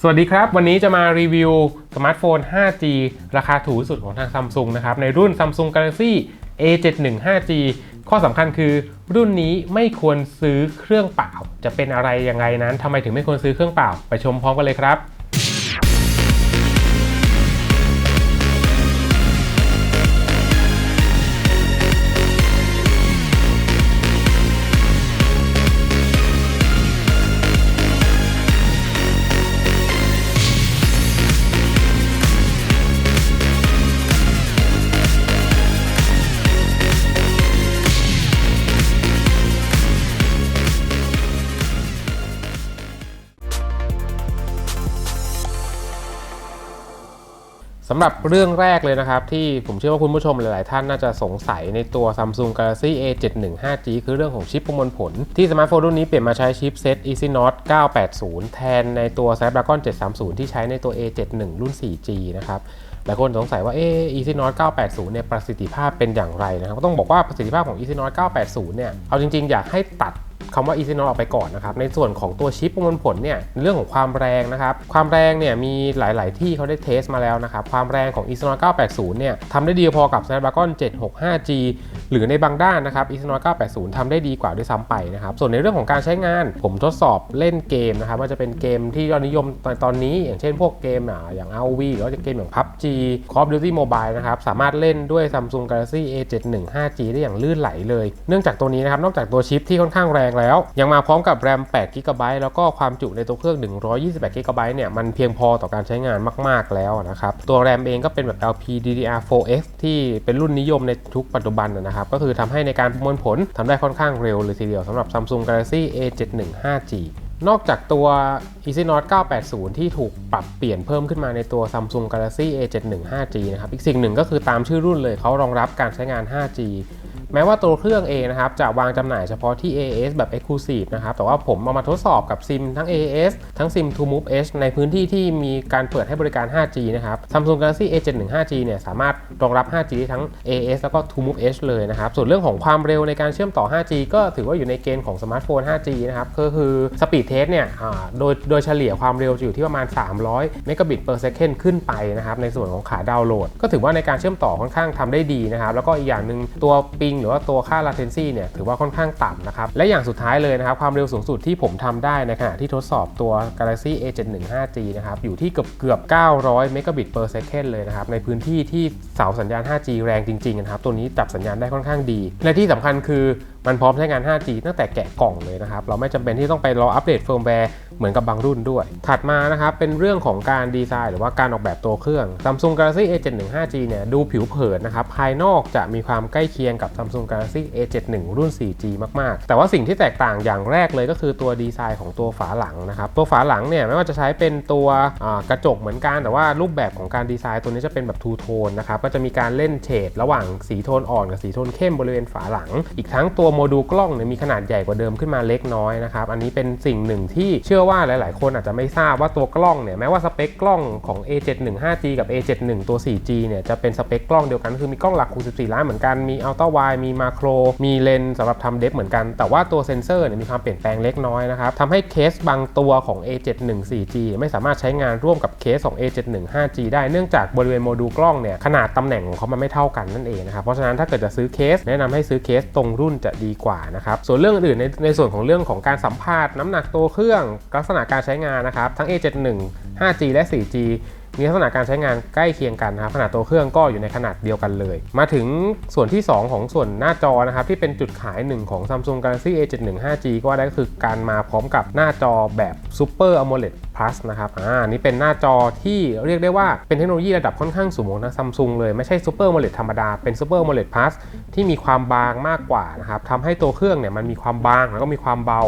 สวัสดีครับ วันนี้จะมารีวิวสมาร์ทโฟน 5G ราคาถูกสุดของทางซัมซุงนะครับ ในรุ่น Samsung Galaxy A71 5G ข้อสำคัญคือรุ่นนี้ไม่ควรซื้อเครื่องเปล่า จะเป็นอะไรยังไงนั้นทำไมถึงไม่ควรซื้อเครื่องเปล่า ไปชมพร้อมกันเลยครับ สำหรับเรื่องแรกเลยนะครับ ที่ผมเชื่อว่าคุณผู้ชมหลาย ๆ ท่านน่าจะสงสัยในตัว Samsung Galaxy A71 5G คือเรื่องของชิปประมวลผล ที่สมาร์ทโฟนรุ่นนี้เปลี่ยนมาใช้ชิปเซต Exynos 980 แทนในตัว Snapdragon 730 ที่ใช้ในตัว A71 รุ่น 4G นะครับหลายคนสงสัยว่าเออ Exynos 980 เนี่ยประสิทธิภาพเป็นอย่างไรนะครับ ก็ต้องบอกว่าประสิทธิภาพของ Exynos 980 เนี่ย เอาจริง ๆ อยากให้ตัด คำว่า Exynos ออกไปก่อนนะครับ ในส่วนของตัวชิปประมวลผลเนี่ยเรื่องของความแรงนะครับ ความแรงเนี่ยมีหลาย ๆ ที่เขาได้เทสมาแล้วนะครับ ความแรงของ Exynos 980 เนี่ยทำได้ดีพอกับ Snapdragon 765G หรือในบางด้านนะครับ Exynos 980ทำได้ดีกว่าด้วยซ้ำไปนะครับ ส่วนในเรื่องของการใช้งาน ผมทดสอบเล่นเกมนะครับว่าจะเป็นเกมที่ยอดนิยมตอนตอนนี้ อย่างเช่นพวกเกมอะอย่าง ROV หรือว่าเกมอย่าง PUBG Call of Duty Mobile นะครับสามารถเล่นด้วย Samsung Galaxy A71 5G ได้อย่างลื่นไหลเลย เนื่องจากตัวนี้นะครับนอกจากตัวชิปที่ค่อนข้างแรงแล้วยังมาพร้อมกับ RAM 8 GB แล้วก็ความจุในตัวเครื่อง 128 GB เนี่ยมันเพียงพอต่อการใช้งานมาก ๆ แล้วนะครับ ตัว RAM เองก็เป็นแบบ LPDDR4X ที่เป็นรุ่นนิยมในทุกปัจจุบันนะครับ ก็คือทำให้ในการประมวลผลทำได้ค่อนข้างเร็วเลยทีเดียวสำหรับ Samsung Galaxy A71 5G นอกจากตัว Exynos 980 ที่ถูกปรับเปลี่ยนเพิ่มขึ้นมาในตัว Samsung Galaxy A71 5G นะครับ อีกสิ่งหนึ่งก็คือตามชื่อรุ่นเลยเขารองรับการใช้งาน 5G แม้ว่าตัวเครื่องเองนะครับจะวางจำหน่ายเฉพาะที่ AS แบบ Exclusive นะครับ แต่ว่าผมเอามาทดสอบกับซิมทั้ง AAS ทั้งซิม To Move Edge ในพื้นที่ที่มีการเปิดให้บริการ 5G นะครับ Samsung Galaxy A71 5G เนี่ยสามารถ รองรับ 5G ทั้ง A-S แล้วก็ To Move Edge เลยนะครับ ส่วนเรื่องของความเร็วในการเชื่อมต่อ 5G ก็ถือว่าอยู่ในเกณฑ์ของสมาร์ทโฟน 5G นะครับก็คือ Speed Test เนี่ยโดยโดยเฉลี่ยความเร็วจะอยู่ที่ประมาณ 300 Mbit per second ขึ้นไปนะครับในส่วนของขาดาวน์โหลด ก็ถือว่าในการเชื่อมต่อค่อนข้างทำได้ดีนะครับแล้วก็อีกอย่างหนึ่งตัวปิงหรือว่าตัวค่า latency เนี่ยถือว่าค่อนข้างต่ำนะครับและอย่างสุดท้ายเลยนะครับความเร็วสูงสุดที่ผมทำได้ในขณะที่ทดสอบตัว Galaxy A71 5G นะครับอยู่ที่เกือบเกือบ900 Mbit per second เลยนะครับในพื้นที่ที่สาสัญญาณ 5G แรงจริงๆนะครับตัวนี้จับสัญญาณได้ค่อนข้างดี และที่สำคัญคือ มันพร้อมใช้งาน 5G ตั้งแต่แกะกล่องเลยนะครับ เราไม่จำเป็นที่ต้องไปรออัปเดตเฟิร์มแวร์เหมือนกับบางรุ่นด้วย ถัดมานะครับ เป็นเรื่องของการดีไซน์หรือว่าการออกแบบตัวเครื่อง Samsung Galaxy A71 5G เนี่ยดูผิวเผินนะครับ ภายนอกจะมีความใกล้เคียงกับ Samsung Galaxy A71 รุ่น 4G มาก ๆ แต่ว่าสิ่งที่แตกต่างอย่างแรกเลยก็คือตัวดีไซน์ของตัวฝาหลังนะครับ ตัวฝาหลังเนี่ยไม่ว่าจะใช้เป็นตัวกระจกเหมือนกันแต่ว่ารูปแบบของการดีไซน์ตัวนี้จะเป็นแบบทูโทนนะครับก็จะมีการเล่นเฉดระหว่างสีโทนอ่อนกับสีโทนเข้มบริเวณฝาหลัง อีกทั้งตัวโมดูลกล้องเนี่ยมีขนาดใหญ่กว่าเดิมขึ้นมาเล็กน้อยนะครับอันนี้เป็นสิ่งหนึ่งที่เชื่อว่าหลาย ๆ คนอาจจะไม่ทราบว่าตัวกล้องเนี่ยแม้ว่าสเปคกล้องของ A71 5G กับ A71 ตัว 4G เนี่ยจะเป็นสเปคกล้องเดียวกันคือมีกล้องหลัก64ล้านเหมือนกันมีอัลตร้าไวมีมาโครมีเลนส์สำหรับทำเดฟเหมือนกัน แต่ว่าตัวเซนเซอร์เนี่ยมีความเปลี่ยนแปลงเล็กน้อยนะครับทำให้เคสบางตัวของ A71 4G ไม่สามารถใช้งานร่วมกับเคสของ A71 5G ได้เนื่องจากบริเวณโมดูลกล้องเนี่ยขนาดตำแหน่งของเขามันไม่เท่ากันนั่นเองนะครับเพราะฉะนั้นถ้าเกิดจะซื้อเคส แนะนำให้ซื้อเคสตรงรุ่นจะดีกว่านะครับส่วนเรื่องอื่นในในส่วนของเรื่องของการสัมภาษณ์น้ำหนักตัวเครื่องลักษณะการใช้งานนะครับทั้ง A71 5G และ 4G มีลักษณะการใช้งานใกล้เคียงกันนะครับขนาดตัวเครื่องก็อยู่ในขนาดเดียวกันเลย มาถึงส่วนที่ 2 ของส่วนหน้าจอนะครับที่เป็นจุดขายหนึ่งของ Samsung Galaxy A71 5G ก็ได้ก็คือการมาพร้อมกับหน้าจอแบบ Super AMOLED Plus นะครับ อ่า นี่เป็นหน้าจอที่เรียกได้ว่าเป็นเทคโนโลยีระดับค่อนข้างสูงของทางซัมซุงเลย ไม่ใช่ซูเปอร์โมเลดธรรมดา เป็น Super AMOLED Plus ที่มีความบางมากกว่านะครับทำให้ตัวเครื่องเนี่ยมันมีความบางแล้วก็มีความเบา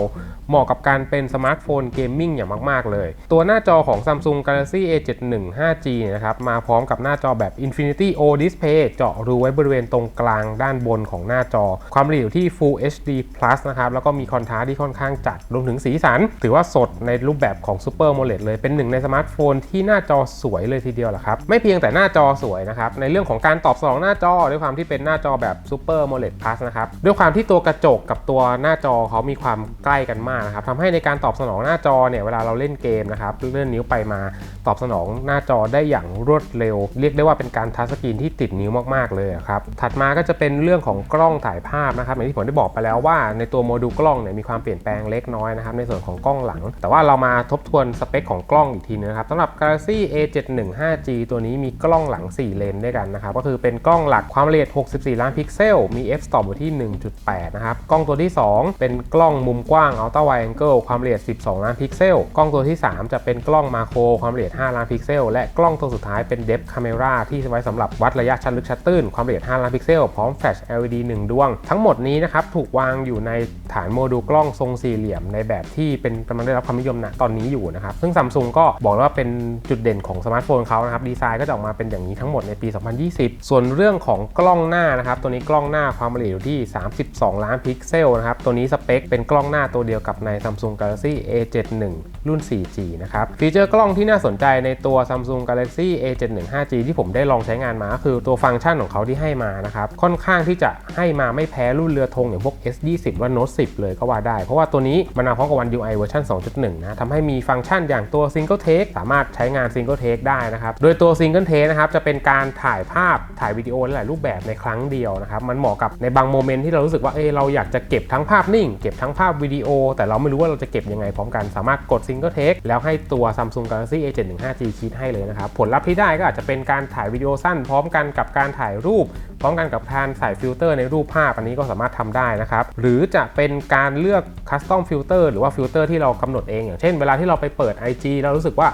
เหมาะกับการเป็นสมาร์ทโฟนเกมมิ่งอย่างมาก ๆ เลย ตัวหน้าจอของ Samsung Galaxy A71 5G นะครับ มาพร้อมกับหน้าจอแบบ Infinity O Display เจาะรูไว้บริเวณตรงกลางด้านบนของหน้าจอ ความละเอียดอยู่ที่ Full HD Plus นะครับ แล้วก็มีคอนทราสต์ที่ค่อนข้างจัด รวมถึงสีสัน ถือว่าสดในรูปแบบของ Super AMOLED เลย เป็นหนึ่งในสมาร์ทโฟนที่หน้าจอสวยเลยทีเดียวแหละครับ ไม่เพียงแต่หน้าจอสวยนะครับ ในเรื่องของการตอบสนองหน้าจอด้วยความที่เป็นหน้าจอแบบ Super AMOLED Plus นะครับ ด้วยความที่ตัวกระจกกับตัวหน้าจอเขามีความใกล้กันมากนะครับทำให้ในการตอบสนองหน้าจอเนี่ยเวลาเราเล่นเกมนะครับเลื่อนนิ้วไปมาตอบสนองหน้าจอได้อย่างรวดเร็ว เรียกได้ว่าเป็นการทัชสกรีนที่ติดนิ้วมากๆเลยครับถัดมาก็จะเป็นเรื่องของกล้องถ่ายภาพนะครับอย่างที่ผมได้บอกไปแล้วว่าในตัวโมดูลกล้องเนี่ยมีความเปลี่ยนแปลงเล็กน้อยนะครับในส่วนของกล้องหลัง แต่ว่าเรามาทบทวนสเปคของกล้องอีกทีนึงครับสำหรับ Galaxy A71 5G ตัวนี้มีกล้องหลัง 4 เลนด้วยกันนะครับก็คือเป็นกล้องหลักความละเอียด 64 ล้านพิกเซลมี f-stop อยู่ที่ 1.8 นะครับกล้องตัวที่ 2 เป็นกล้องมุมกว้าง Ultra Wide Angle ความละเอียด 12 ล้านพิกเซล กล้องตัวที่ 3 จะเป็นกล้องมาโครความละเอียด 5 ล้านพิกเซล และกล้องตัวสุดท้ายเป็น Depth Camera ที่ไว้สำหรับวัดระยะชันลึกชัดตื้น ความละเอียด 5 ล้านพิกเซล พร้อมแฟลช LED 1 ดวง ทั้งหมดนี้นะครับถูกวางอยู่ในฐานโมดูลกล้องทรงสี่เหลี่ยม ในแบบที่เป็นกำลังได้รับความนิยมณตอนนี้อยู่นะครับ ซึ่งซัมซุงก็บอกว่าเป็นจุดเด่นของสมาร์ทโฟนเขานะครับดีไซน์ก็จะออกมาเป็นอย่างนี้ทั้งหมดในปี 2020 ส่วนเรื่องของกล้องหน้านะครับตัวนี้กล้องหน้าความละเอียดอยู่ที่ 32 ล้านพิกเซลนะครับตัวนี้สเปคเป็นกล้องหน้าตัวเดียวกับใน Samsung Galaxy A71 รุ่น 4G นะครับ ฟีเจอร์กล้องที่น่าสนใจในตัว Samsung Galaxy A71 5G ที่ผมได้ลองใช้งานมาก็คือตัวฟังก์ชันของเขาที่ให้มานะครับ ค่อนข้างที่จะให้มาไม่แพ้รุ่นเรือธงอย่างพวก S20 ว่า Note 10 เลยก็ว่าได้ เพราะว่าตัวนี้มันมาพร้อมกับ One UI เวอร์ชัน2.1 นะทำให้มีฟังก์ชันอย่างตัว Single Take สามารถใช้งาน Single Take ได้นะครับ โดยตัว Single Take นะครับจะเป็นการถ่ายภาพถ่ายวิดีโอหลายรูปแบบในครั้งเดียวนะครับ มันเหมาะกับในบางโมเมนต์ที่เรารู้สึกว่าเออเราอยากจะเก็บทั้งภาพนิ่ง เก็บทั้งภาพวิดีโอ แต่เราไม่รู้ว่าเราจะเก็บยังไงพร้อมกันสามารถกด Single Take แล้วให้ตัว Samsung Galaxy A71 5G คิดให้เลยนะครับ ผลลัพธ์ที่ได้ก็อาจจะเป็นการถ่ายวิดีโอสั้น พร้อมกันกับการถ่ายรูป พร้อมกันกับการใส่ฟิลเตอร์ในรูปภาพอันนี้ก็สามารถทำได้นะครับ หรือจะเป็นการเลือกคัสตอมฟิลเตอร์หรือว่าฟิลเตอร์ที่เรากำหนดเอง อย่างเช่นเวลาที่เราไปเปิด IG เรารู้สึกว่า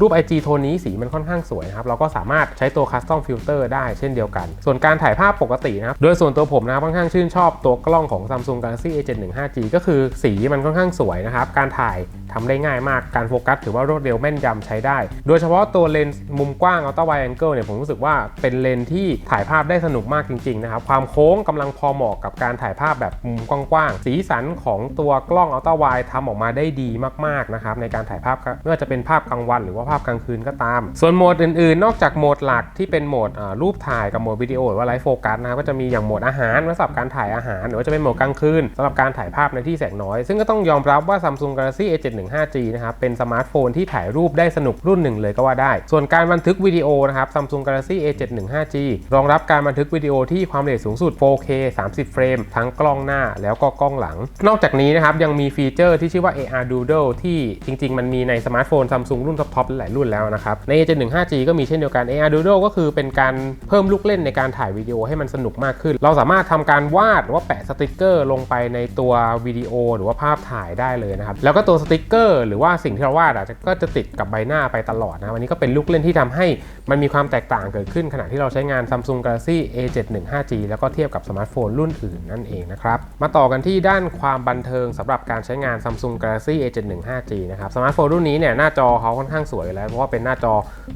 รูป IG โทนนี้สีมันค่อนข้างสวยนะครับเราก็สามารถใช้ตัวคัสตอมฟิลเตอร์ได้เช่นเดียวกัน ส่วนการถ่ายภาพปกตินะครับโดยส่วนตัวผมนะค่อนข้างชื่นชอบตัวกล้องของ Samsung Galaxy A71 5G ก็คือสีมันค่อนข้างสวยนะครับการถ่ายทำได้ง่ายมาก การโฟกัสถือว่ารวดเร็วแม่นยำใช้ได้ โดยเฉพาะตัวเลนส์มุมกว้าง Ultra Wide Angle เนี่ยผมรู้สึกว่าเป็นเลนส์ที่ถ่ายภาพได้สนุกมากจริงๆนะครับ ความโค้งกำลังพอเหมาะกับการถ่ายภาพแบบมุมกว้างๆ สีสันของตัวกล้อง Ultra Wide ทำออกมาได้ดีมากๆนะครับในการถ่ายภาพไม่ว่าจะเป็นภาพกลางวันหรือว่าภาพกลางคืนก็ตาม ส่วนโหมดอื่นๆ นอกจากโหมดหลักที่เป็นโหมดรูปถ่ายกับโหมดวิดีโอหรือว่าไลฟ์โฟกัสนะครับก็จะมีอย่างโหมดอาหารสำหรับการถ่ายอาหาร หรือว่าจะเป็นโหมดกลางคืนสำหรับการถ่ายภาพในที่แสงน้อย ซึ่งก็ต้องยอมรับว่า Samsung Galaxy A71 5G นะครับเป็นสมาร์ทโฟนที่ถ่ายรูปได้สนุกรุ่นหนึ่งเลยก็ว่าได้ ส่วนการบันทึกวิดีโอนะครับ Samsung Galaxy A71 5G รองรับการบันทึกวิดีโอที่ความละเอียดสูงสุด 4K 30 เฟรม ทั้งกล้องหน้าแล้วก็กล้องหลัง นอกจากนี้นะครับยังมีฟีเจอร์ที่ชื่อว่า AR Doodle ที่จริง ๆ มันมีในสมาร์ทโฟน Samsung รุ่นท็อปๆหลายรุ่นแล้วนะครับใน A71 5G ก็มีเช่นเดียวกัน AR Doodle ก็คือเป็นการเพิ่มลูกเล่นในการถ่ายวิดีโอให้มันสนุกมากขึ้น เราสามารถทำการวาดหรือว่าแปะสติกเกอร์ลงไปในตัววิดีโอ หรือว่าภาพถ่ายได้เลยนะครับแล้วก็ตัวสติกเกอร์หรืือว่าสิ่งที่เราวาดอาจจะก็จะติดกับใบหน้าไปตลอดนะวันนี้ก็เป็นลูกเล่นที่ทำให้มันมีความแตกต่างเกิดขึ้นขณะที่เราใช้งาน Samsung Galaxy A71 5G แล้วก็เทียบกับสมาร์ทโฟนรุ่นอื่นนั่นเองนะครับ มาต่อกันที่ด้านความบันเทิงสำหรับการใช้งาน Samsung Galaxy A71 5G นะครับ สมาร์ทโฟนรุ่นนี้เนี่ยหน้าจอเขาค่อนข้างสวยแล้ว เพราะว่าเป็นหน้าจอ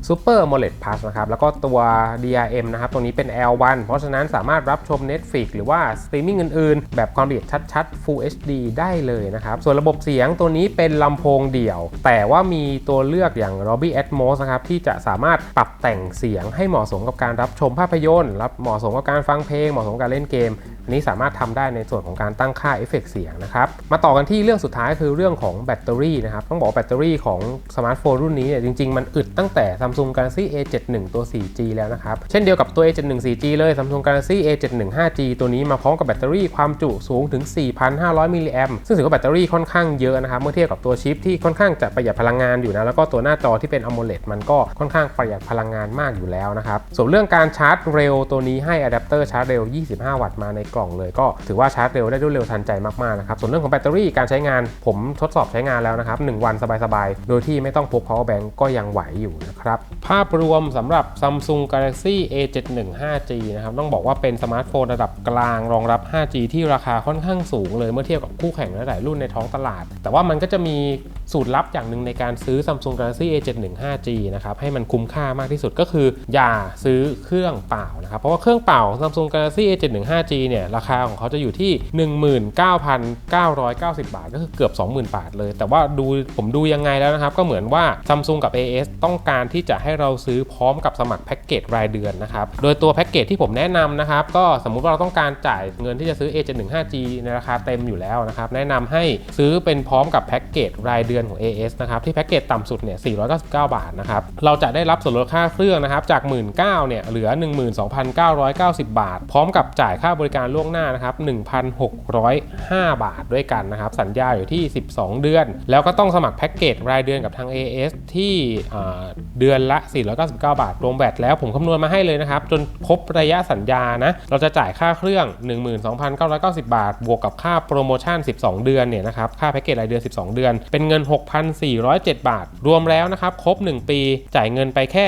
Super AMOLED Plus นะครับ แล้วก็ตัว DRM นะครับตรงนี้เป็น L1 เพราะฉะนั้นสามารถรับชม Netflix หรือว่าสตรีมมิ่งอื่นๆ แบบความละเอียดชัดๆ Full HD ได้เลยนะครับ ส่วนระบบเสียงตัวนี้เป็นลำโพงเดี่ยว แต่ว่ามีตัวเลือกอย่าง Dolby Atmos นะครับที่จะสามารถปรับแต่งเสียงให้เหมาะสมกับการรับชมภาพยนตร์รับเหมาะสมกับการฟังเพลง เหมาะสมกับการเล่นเกม อันนี้สามารถทำได้ในส่วนของการตั้งค่าเอฟเฟกเสียงนะครับ มาต่อกันที่เรื่องสุดท้ายคือเรื่องของแบตเตอรี่นะครับ ต้องบอกแบตเตอรี่ของสมาร์ทโฟนรุ่นนี้เนี่ยจริง ๆ มันอึดตั้งแต่ Samsung Galaxy A71 ตัว 4G แล้วนะครับ เช่นเดียวกับตัว A71 4G เลย Samsung Galaxy A71 5G ตัวนี้มาพร้อมกับแบตเตอรี่ความจุสูงถึง 4,500 มิลลิแอมซึ่งถือว่าแบตเตอรี่ค่อนข้างเยอะนะครับเมื่อเทียบกับตัวชิปที่ค่อนข้างจะประหยัดพลังงานอยู่นะแล้วก็ตัวหน้าจอที่เป็น AMOLED มันก็ค่อนข้างประหยัดพลังงานมากอยู่แล้วนะครับส่วนเรื่องการชาร์จเร็วตัวนี้ให้อะแดปเตอร์ชาร์จเร็ว 25 วัตต์มาในกล่องเลยก็ถือว่าชาร์จเร็วได้รวดเร็วทันใจมากๆนะครับส่วนเรื่องของแบตเตอรี่การใช้งานผมทดสอบใช้งานแล้วนะครับ 1 วันสบายๆ โดยที่ไม่ต้องพก power bank ก็ยังไหวอยู่นะครับ ภาพรวมสำหรับ Samsung Galaxy A71 5G นะครับ ต้องบอกว่าเป็นสมาร์ทโฟนระดับกลางรองรับ 5G ที่ราคาค่อนข้างสูงเลยเมื่อเทียบกับคู่แข่งหลายๆรุ่นในท้องตลาด แต่ว่ามันก็จะมี สูตรลับอย่างหนึ่งในการซื้อ Samsung Galaxy A71 5G นะครับให้มันคุ้มค่ามากที่สุดก็คือ อย่าซื้อเครื่องเปล่านะครับเพราะว่าเครื่องเปล่า Samsung Galaxy A71 5G เนี่ยราคาของเขาจะอยู่ที่ 19,990 บาท ก็คือเกือบ 20,000 บาทเลย แต่ว่าดูผมดูยังไงแล้วนะครับ ก็เหมือนว่า Samsung กับ AS ต้องการที่จะให้เราซื้อพร้อมกับสมัครแพ็กเกจรายเดือนนะครับโดยตัวแพ็กเกจที่ผมแนะนำนะครับก็สมมุติว่าเราต้องการจ่ายเงินที่จะซื้อ A71 5G ในราคาเต็มอยู่แล้วนะครับแนะนำให้ซื้อเป็นพร้อมกับแพ็กเกจรายเดือนของ AS นะครับที่แพ็กเกจต่ำสุดเนี่ย 499 บาทนะครับ เราจะได้รับส่วนลดค่าเครื่องนะครับจาก 19,000เนี่ยเหลือ 12,990 บาท พร้อมกับจ่ายค่าบริการล่วงหน้านะครับ 1,605 บาทด้วยกันนะครับ สัญญาอยู่ที่ 12 เดือน แล้วก็ต้องสมัครแพ็กเกจรายเดือนกับทาง AS ที่เดือนละ 499 บาท รวมแบตแล้วผมคำนวณมาให้เลยนะครับ จนครบระยะสัญญานะ เราจะจ่ายค่าเครื่อง 12,990 บาท บวกกับค่าโปรโมชั่น 12 เดือนเนี่ยนะครับ ค่าแพ็กเกจรายเดือน 12 เดือน เป็นเงิน6,407 บาท รวมแล้วนะครับ ครบ 1 ปี จ่ายเงินไปแค่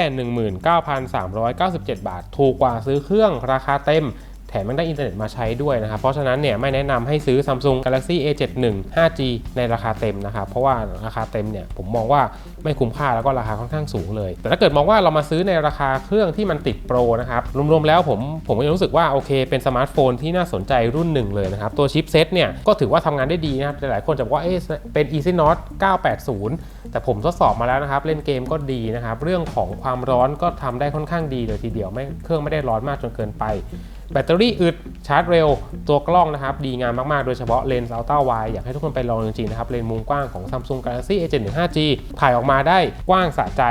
19,397 บาท ถูกกว่าซื้อเครื่องราคาเต็ม แถมยังได้อินเทอร์เน็ตมาใช้ด้วยนะครับ เพราะฉะนั้นเนี่ยไม่แนะนำให้ซื้อ Samsung Galaxy A71 5G ในราคาเต็มนะครับ เพราะว่าราคาเต็มเนี่ยผมมองว่าไม่คุ้มค่าแล้วก็ราคาค่อนข้างสูงเลย แต่ถ้าเกิดมองว่าเรามาซื้อในราคาเครื่องที่มันติดโปรนะครับรวมๆแล้วผมผมก็ยังรู้สึกว่าโอเค เป็นสมาร์ทโฟนที่น่าสนใจรุ่นหนึ่งเลยนะครับตัวชิปเซ็ตเนี่ยก็ถือว่าทำงานได้ดีนะครับหลายคนจะบอกว่าเอ๊ะเป็น Exynos 980 แต่ผมทดสอบมาแล้วนะครับเล่นเกมก็ดีนะครับเรื่องของความร้อนก็ทำได้ค่อนข้างดีเลยทีเดียวไม่เครื่องไม่ได้ร้อนมากจนเกินไป แบตเตอรี่อึดชาร์จเร็ว ตัวกล้องนะครับ ดีงามมากๆ โดยเฉพาะเลนส์อัลตร้าไวอยากให้ทุกคนไปลองจริงๆนะครับ เลนส์มุมกว้างของ Samsung Galaxy A71 5G ถ่ายออกมาได้กว้างสะใจ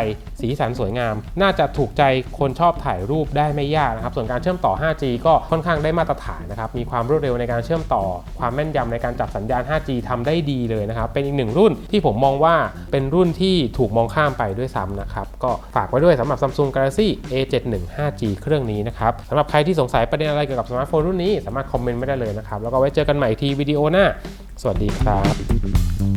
สีสันสวยงาม น่าจะถูกใจคนชอบถ่ายรูปได้ไม่ยากนะครับ ส่วนการเชื่อมต่อ 5G ก็ค่อนข้างได้มาตรฐานนะครับ มีความรวดเร็วในการเชื่อมต่อ ความแม่นยำในการจับสัญญาณ 5G ทำได้ดีเลยนะครับ เป็นอีกหนึ่งรุ่นที่ผมมองว่าเป็นรุ่นที่ถูกมองข้ามไปด้วยซ้ำนะครับ ก็ฝากไว้ด้วยสำหรับ Samsung Galaxy A71 5G เครื่องนี้นะครับสำหรับใครที่สงสัยประเด็นอะไรเกี่ยวกับสมาร์ทโฟนรุ่นนี้สามารถคอมเมนต์ไม่ได้เลยนะครับ แล้วก็ไว้เจอกันใหม่ทีวิดีโอหน้า สวัสดีครับ